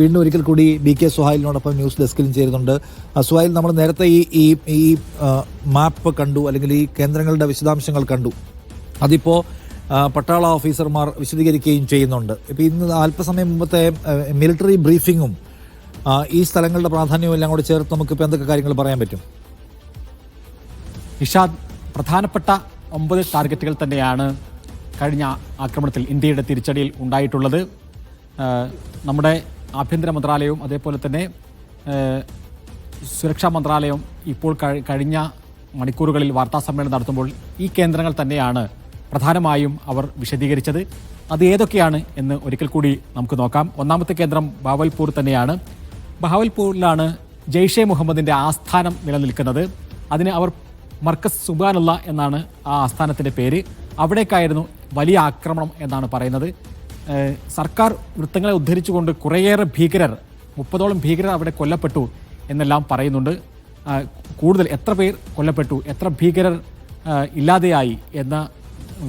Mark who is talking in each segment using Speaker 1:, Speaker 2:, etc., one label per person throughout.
Speaker 1: വീണ്ടും ഒരിക്കൽ കൂടി ബി കെ സുഹായിലിനോടൊപ്പം ന്യൂസ് ഡെസ്കിലും ചേരുന്നുണ്ട്. സുഹായിൽ നമ്മൾ നേരത്തെ ഈ ഈ ഈ മാപ്പ് കണ്ടു അല്ലെങ്കിൽ ഈ കേന്ദ്രങ്ങളുടെ വിശദാംശങ്ങൾ കണ്ടു. അതിപ്പോൾ പട്ടാള ഓഫീസർമാർ വിശദീകരിക്കുകയും ചെയ്യുന്നുണ്ട്. ഇപ്പോൾ ഇന്ന് അല്പസമയം മുമ്പത്തെ മിലിറ്ററി ബ്രീഫിങ്ങും ഈ സ്ഥലങ്ങളുടെ പ്രാധാന്യവും എല്ലാം കൂടെ ചേർത്ത് നമുക്കിപ്പോൾ എന്തൊക്കെ കാര്യങ്ങൾ പറയാൻ പറ്റും?
Speaker 2: ഇഷാദ് പ്രധാനപ്പെട്ട ഒമ്പത് ടാർഗറ്റുകൾ തന്നെയാണ് കഴിഞ്ഞ ആക്രമണത്തിൽ ഇന്ത്യയുടെ തിരിച്ചടിയിൽ ഉണ്ടായിട്ടുള്ളത്. നമ്മുടെ ആഭ്യന്തര മന്ത്രാലയവും അതേപോലെ തന്നെ സുരക്ഷാ മന്ത്രാലയം ഇപ്പോൾ കഴിഞ്ഞ മണിക്കൂറുകളിൽ വാർത്താ സമ്മേളനം നടത്തുമ്പോൾ ഈ കേന്ദ്രങ്ങൾ തന്നെയാണ് പ്രധാനമായും അവർ വിശദീകരിച്ചത്. അത് ഏതൊക്കെയാണ് എന്ന് ഒരിക്കൽ കൂടി നമുക്ക് നോക്കാം. ഒന്നാമത്തെ കേന്ദ്രം ബാവൽപൂർ തന്നെയാണ്. ബാവൽപൂരിലാണ് ജെയ്ഷെ മുഹമ്മദിന്റെ ആസ്ഥാനം നിലനിൽക്കുന്നത്. അതിന് അവർ മർക്കസ് സുബാനുള്ള എന്നാണ് ആ ആസ്ഥാനത്തിന്റെ പേര്. അവിടേക്കായിരുന്നു വലിയ ആക്രമണം എന്നാണ് പറയുന്നത്. സർക്കാർ വൃത്തങ്ങളെ ഉദ്ധരിച്ചുകൊണ്ട് കുറേയേറെ ഭീകരർ മുപ്പതോളം ഭീകരർ അവിടെ കൊല്ലപ്പെട്ടു എന്നെല്ലാം പറയുന്നുണ്ട്. കൂടുതൽ എത്ര പേർ കൊല്ലപ്പെട്ടു എത്ര ഭീകരർ ഇല്ലാതെയായി എന്ന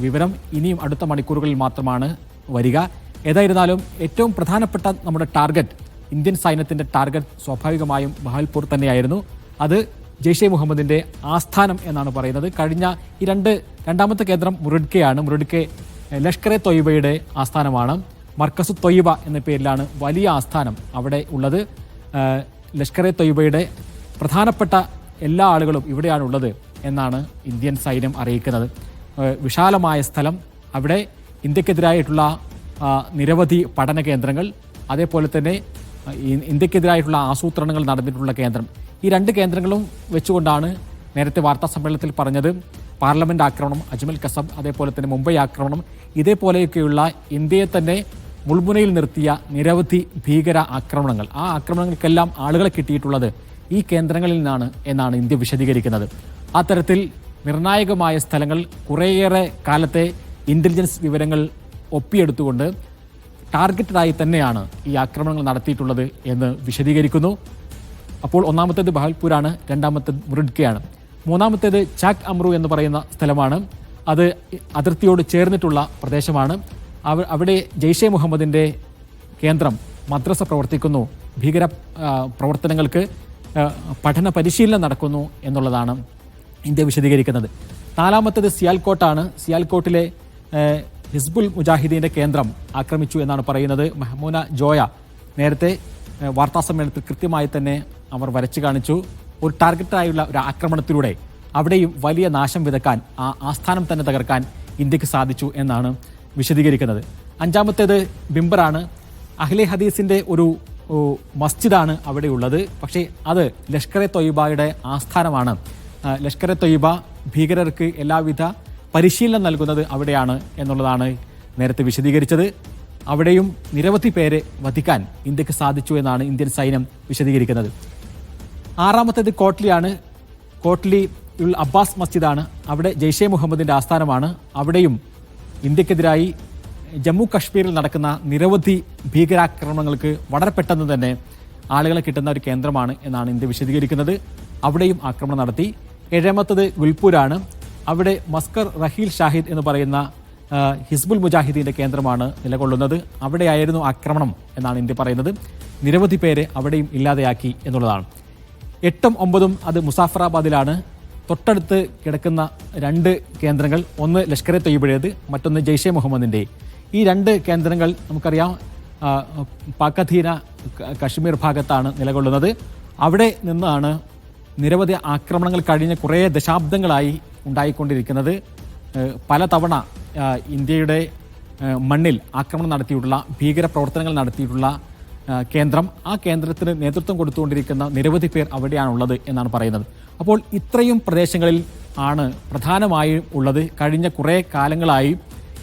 Speaker 2: വിവരം ഇനിയും അടുത്ത മണിക്കൂറുകളിൽ മാത്രമാണ് വരിക. ഏതായിരുന്നാലും ഏറ്റവും പ്രധാനപ്പെട്ട നമ്മുടെ ടാർഗറ്റ് ഇന്ത്യൻ സൈന്യത്തിന്റെ ടാർഗറ്റ് സ്വാഭാവികമായും ബഹാൽപൂർ തന്നെയായിരുന്നു. അത് ജെയ്ഷെ മുഹമ്മദിന്റെ ആസ്ഥാനം എന്നാണ് പറയുന്നത്. കഴിഞ്ഞ ഈ രണ്ട് രണ്ടാമത്തെ കേന്ദ്രം മുറിഡ്കയാണ്. മുറിഡ്കെ ലഷ്കർ എ തൊയ്ബയുടെ ആസ്ഥാനമാണ്. മർക്കസ് തൊയ്ബ എന്ന പേരിലാണ് വലിയ ആസ്ഥാനം അവിടെ ഉള്ളത്. ലഷ്കർ എ തൊയ്ബയുടെ പ്രധാനപ്പെട്ട എല്ലാ ആളുകളും ഇവിടെയാണ് ഉള്ളത് എന്നാണ് ഇന്ത്യൻ സൈന്യം അറിയിക്കുന്നത്. വിശാലമായ സ്ഥലം. അവിടെ ഇന്ത്യക്കെതിരായിട്ടുള്ള നിരവധി പഠന കേന്ദ്രങ്ങൾ അതേപോലെ തന്നെ ഇന്ത്യക്കെതിരായിട്ടുള്ള ആസൂത്രണങ്ങൾ നടന്നിട്ടുള്ള കേന്ദ്രം. ഈ രണ്ട് കേന്ദ്രങ്ങളും വെച്ചുകൊണ്ടാണ് നേരത്തെ വാർത്താ സമ്മേളനത്തിൽ പറഞ്ഞത്. പാർലമെന്റ് ആക്രമണം അജ്മൽ കസബ് അതേപോലെ തന്നെ മുംബൈ ആക്രമണം ഇതേപോലെയൊക്കെയുള്ള ഇന്ത്യയെ തന്നെ മുൾമുനയിൽ നിർത്തിയ നിരവധി ഭീകര ആക്രമണങ്ങൾ. ആ ആക്രമണങ്ങൾക്കെല്ലാം ആളുകളെ കിട്ടിയിട്ടുള്ളത് ഈ കേന്ദ്രങ്ങളിൽ നിന്നാണ് എന്നാണ് ഇന്ത്യ വിശദീകരിക്കുന്നത്. അത്തരത്തിൽ നിർണായകമായ സ്ഥലങ്ങൾ കുറേയേറെ കാലത്തെ ഇന്റലിജൻസ് വിവരങ്ങൾ ഒപ്പിയെടുത്തുകൊണ്ട് ടാർഗറ്റഡായി തന്നെയാണ് ഈ ആക്രമണങ്ങൾ നടത്തിയിട്ടുള്ളത് എന്ന് വിശദീകരിക്കുന്നു. അപ്പോൾ ഒന്നാമത്തേത് ബഹൽപൂരാണ് രണ്ടാമത്തേത് മുറിഡ്കയാണ്. മൂന്നാമത്തേത് ചാക് അമ്രു എന്ന് പറയുന്ന സ്ഥലമാണ്. അത് അതിർത്തിയോട് ചേർന്നിട്ടുള്ള പ്രദേശമാണ്. അവ- അവിടെ ജെയ്ഷെ മുഹമ്മദിന്റെ കേന്ദ്രം മദ്രസ പ്രവർത്തിക്കുന്നു. ഭീകര പ്രവർത്തനങ്ങൾക്ക് പഠന പരിശീലനം നടക്കുന്നു എന്നുള്ളതാണ് ഇന്ത്യ വിശദീകരിക്കുന്നത്. നാലാമത്തേത് സിയാൽകോട്ടാണ്. സിയാൽകോട്ടിലെ ഹിസ്ബുൽ മുജാഹിദീന്റെ കേന്ദ്രം ആക്രമിച്ചു എന്നാണ് പറയുന്നത്. മെഹമൂന ജോയ നേരത്തെ വാർത്താ സമ്മേളനത്തിൽ കൃത്യമായി തന്നെ അവർ വരച്ചു കാണിച്ചു. ഒരു ടാർഗറ്റായുള്ള ഒരു ആക്രമണത്തിലൂടെ അവിടെയും വലിയ നാശം വിതക്കാൻ ആ ആസ്ഥാനം തന്നെ തകർക്കാൻ ഇന്ത്യയ്ക്ക് സാധിച്ചു എന്നാണ് വിശദീകരിക്കുന്നത്. അഞ്ചാമത്തേത് ബിംബറാണ്. അഹ്ലെ ഹദീസിന്റെ ഒരു മസ്ജിദാണ് അവിടെ ഉള്ളത് പക്ഷേ അത് ലഷ്കർ എ തൊയ്ബയുടെ ആസ്ഥാനമാണ്. ലഷ്കർ എ തൊയ്ബ ഭീകരർക്ക് എല്ലാവിധ പരിശീലനം നൽകുന്നത് അവിടെയാണ് എന്നുള്ളതാണ് നേരത്തെ വിശദീകരിച്ചത്. അവിടെയും നിരവധി പേരെ വധിക്കാൻ ഇന്ത്യയ്ക്ക് സാധിച്ചു എന്നാണ് ഇന്ത്യൻ സൈന്യം വിശദീകരിക്കുന്നത്. ആറാമത്തേത് കോട്ട്ലിയാണ്. കോട്ട്ലി ഉൾ അബ്ബാസ് മസ്ജിദാണ്. അവിടെ ജെയ്ഷെ മുഹമ്മദിന്റെ ആസ്ഥാനമാണ്. അവിടെയും ഇന്ത്യക്കെതിരായി ജമ്മു കാശ്മീരിൽ നടക്കുന്ന നിരവധി ഭീകരാക്രമണങ്ങൾക്ക് വളരെ പെട്ടെന്ന് തന്നെ ആളുകളെ കിട്ടുന്ന ഒരു കേന്ദ്രമാണ് എന്നാണ് ഇന്ത്യ വിശദീകരിക്കുന്നത്. അവിടെയും ആക്രമണം നടത്തി. ഏഴാമത്തത് ഗുൽപൂരാണ്. അവിടെ മസ്കർ റഹീൽ ഷാഹിദ് എന്ന് പറയുന്ന ഹിസ്ബുൽ മുജാഹിദീന്റെ കേന്ദ്രമാണ് നിലകൊള്ളുന്നത്. അവിടെയായിരുന്നു ആക്രമണം എന്നാണ് ഇന്ത്യ പറയുന്നത്. നിരവധി പേരെ അവിടെയും ഇല്ലാതെയാക്കി എന്നുള്ളതാണ്. എട്ടും ഒമ്പതും അത് മുസാഫറാബാദിലാണ്. തൊട്ടടുത്ത് കിടക്കുന്ന രണ്ട് കേന്ദ്രങ്ങൾ ഒന്ന് ലഷ്കർ എ തൊയ്ബയുടേത് മറ്റൊന്ന് ജെയ്ഷെ മുഹമ്മദിന്റെ ഈ രണ്ട് കേന്ദ്രങ്ങൾ നമുക്കറിയാം പാക്കധീന കശ്മീർ ഭാഗത്താണ് നിലകൊള്ളുന്നത്. അവിടെ നിന്നാണ് നിരവധി ആക്രമണങ്ങൾ കഴിഞ്ഞ കുറേ ദശാബ്ദങ്ങളായി ഉണ്ടായിക്കൊണ്ടിരിക്കുന്നത്. പലതവണ ഇന്ത്യയുടെ മണ്ണിൽ ആക്രമണം നടത്തിയിട്ടുള്ള ഭീകര പ്രവർത്തനങ്ങൾ നടത്തിയിട്ടുള്ള കേന്ദ്രം ആ കേന്ദ്രത്തിന് നേതൃത്വം കൊടുത്തുകൊണ്ടിരിക്കുന്ന നിരവധി പേർ അവിടെയാണുള്ളത് എന്നാണ് പറയുന്നത്. അപ്പോൾ ഇത്രയും പ്രദേശങ്ങളിൽ ആണ് പ്രധാനമായും ഉള്ളത്. കഴിഞ്ഞ കുറേ കാലങ്ങളായി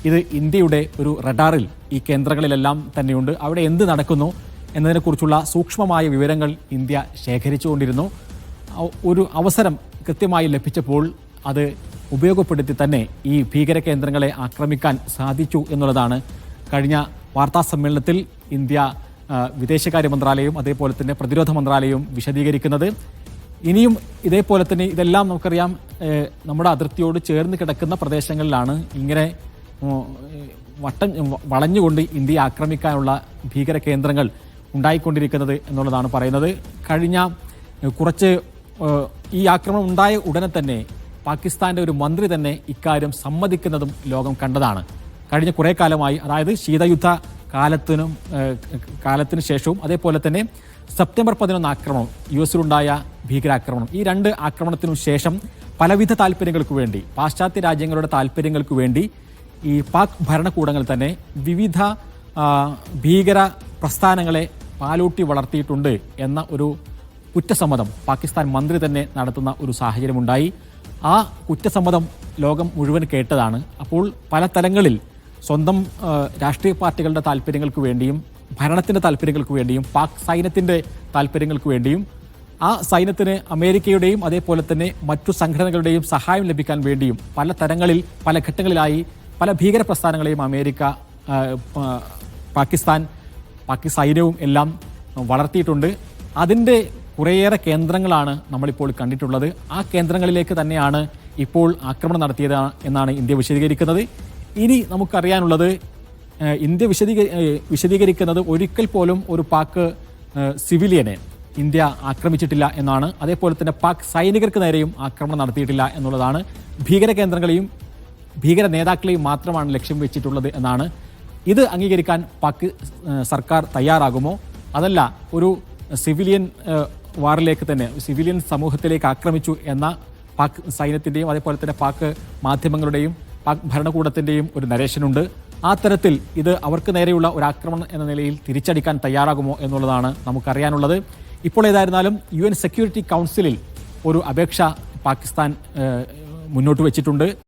Speaker 2: ഇത് ഇന്ത്യയുടെ ഒരു റഡാറിൽ ഈ കേന്ദ്രങ്ങളിലെല്ലാം തന്നെയുണ്ട്. അവിടെ എന്ത് നടക്കുന്നു എന്നതിനെക്കുറിച്ചുള്ള സൂക്ഷ്മമായ വിവരങ്ങൾ ഇന്ത്യ ശേഖരിച്ചുകൊണ്ടിരുന്നു. ഒരു അവസരം കൃത്യമായി ലഭിച്ചപ്പോൾ അത് ഉപയോഗപ്പെടുത്തി തന്നെ ഈ ഭീകര കേന്ദ്രങ്ങളെ ആക്രമിക്കാൻ സാധിച്ചു എന്നുള്ളതാണ് കഴിഞ്ഞ വാർത്താ സമ്മേളനത്തിൽ ഇന്ത്യ വിദേശകാര്യ മന്ത്രാലയവും അതേപോലെ തന്നെ പ്രതിരോധ മന്ത്രാലയവും വിശദീകരിക്കുന്നത്. ഇനിയും ഇതേപോലെ തന്നെ ഇതെല്ലാം നമുക്കറിയാം നമ്മുടെ അതിർത്തിയോട് ചേർന്ന് കിടക്കുന്ന പ്രദേശങ്ങളിലാണ് ഇങ്ങനെ വട്ടം വളഞ്ഞുകൊണ്ട് ഇന്ത്യയെ ആക്രമിക്കാനുള്ള ഭീകര കേന്ദ്രങ്ങൾ ഉണ്ടായിക്കൊണ്ടിരിക്കുന്നത് എന്നുള്ളതാണ് പറയുന്നത്. കഴിഞ്ഞ കുറച്ച് ഈ ആക്രമണം ഉണ്ടായ ഉടനെ തന്നെ പാകിസ്ഥാന്റെ ഒരു മന്ത്രി തന്നെ ഇക്കാര്യം സമ്മതിക്കുന്നതും ലോകം കണ്ടതാണ്. കഴിഞ്ഞ കുറേ കാലമായി അതായത് ശീതയുദ്ധ കാലത്തിനും കാലത്തിന് ശേഷവും അതേപോലെ തന്നെ സെപ്റ്റംബർ പതിനൊന്ന് ആക്രമണം യു എസിലുണ്ടായ ഭീകരാക്രമണം ഈ രണ്ട് ആക്രമണത്തിനു ശേഷം പലവിധ താല്പര്യങ്ങൾക്ക് വേണ്ടി പാശ്ചാത്യ രാജ്യങ്ങളുടെ താല്പര്യങ്ങൾക്ക് വേണ്ടി ഈ പാക് ഭരണകൂടങ്ങൾ തന്നെ വിവിധ ഭീകര പ്രസ്ഥാനങ്ങളെ പാലൂട്ടി വളർത്തിയിട്ടുണ്ട് എന്ന ഒരു കുറ്റസമ്മതം പാകിസ്ഥാൻ മന്ത്രി തന്നെ നടത്തുന്ന ഒരു സാഹചര്യമുണ്ടായി. ആ കുറ്റസമ്മതം ലോകം മുഴുവൻ കേട്ടതാണ്. അപ്പോൾ പല തലങ്ങളിൽ സ്വന്തം രാഷ്ട്രീയ പാർട്ടികളുടെ താല്പര്യങ്ങൾക്ക് വേണ്ടിയും ഭരണത്തിന്റെ താല്പര്യങ്ങൾക്ക് വേണ്ടിയും പാക് സൈന്യത്തിന്റെ താല്പര്യങ്ങൾക്ക് വേണ്ടിയും ആ സൈന്യത്തിന് അമേരിക്കയുടെയും അതേപോലെ തന്നെ മറ്റു സംഘടനകളുടെയും സഹായം ലഭിക്കാൻ വേണ്ടിയും പല തരങ്ങളിൽ പല ഘട്ടങ്ങളിലായി പല ഭീകര പ്രസ്ഥാനങ്ങളെയും അമേരിക്ക പാകിസ്ഥാൻ പാകി സൈന്യവും എല്ലാം വളർത്തിയിട്ടുണ്ട്. അതിന്റെ കുറേയേറെ കേന്ദ്രങ്ങളാണ് നമ്മളിപ്പോൾ കണ്ടിട്ടുള്ളത്. ആ കേന്ദ്രങ്ങളിലേക്ക് തന്നെയാണ് ഇപ്പോൾ ആക്രമണം നടത്തിയത് എന്നാണ് ഇന്ത്യ വിശദീകരിക്കുന്നത്. ഇനി നമുക്കറിയാനുള്ളത് ഇന്ത്യ വിശദീക ഏഹ്, വിശദീകരിക്കുന്നത് ഒരിക്കൽ പോലും ഒരു പാക് ഏഹ്, സിവിലിയനെ ഇന്ത്യ ആക്രമിച്ചിട്ടില്ല എന്നാണ്. അതേപോലെ തന്നെ പാക് സൈനികർക്ക് നേരെയും ആക്രമണം നടത്തിയിട്ടില്ല എന്നുള്ളതാണ്. ഭീകര കേന്ദ്രങ്ങളെയും ഭീകര നേതാക്കളെയും മാത്രമാണ് ലക്ഷ്യം വെച്ചിട്ടുള്ളത് എന്നാണ്. ഇത് അംഗീകരിക്കാൻ പാക് സർക്കാർ തയ്യാറാകുമോ? അതല്ല ഒരു സിവിലിയൻ വാറിലേക്ക് തന്നെ സിവിലിയൻ സമൂഹത്തിലേക്ക് ആക്രമിച്ചു എന്ന പാക് സൈന്യത്തിന്റെയും അതേപോലെ തന്നെ പാക് മാധ്യമങ്ങളുടെയും ഭരണകൂടത്തിന്റെയും ഒരു നരേഷനുണ്ട്. ആ തരത്തിൽ ഇത് അവർക്ക് നേരെയുള്ള ഒരു ആക്രമണം എന്ന നിലയിൽ തിരിച്ചടിക്കാൻ തയ്യാറാകുമോ എന്നുള്ളതാണ് നമുക്കറിയാനുള്ളത്. ഇപ്പോൾ ഏതായിരുന്നാലും യു സെക്യൂരിറ്റി കൗൺസിലിൽ ഒരു അപേക്ഷ പാകിസ്ഥാൻ മുന്നോട്ട് വെച്ചിട്ടുണ്ട്.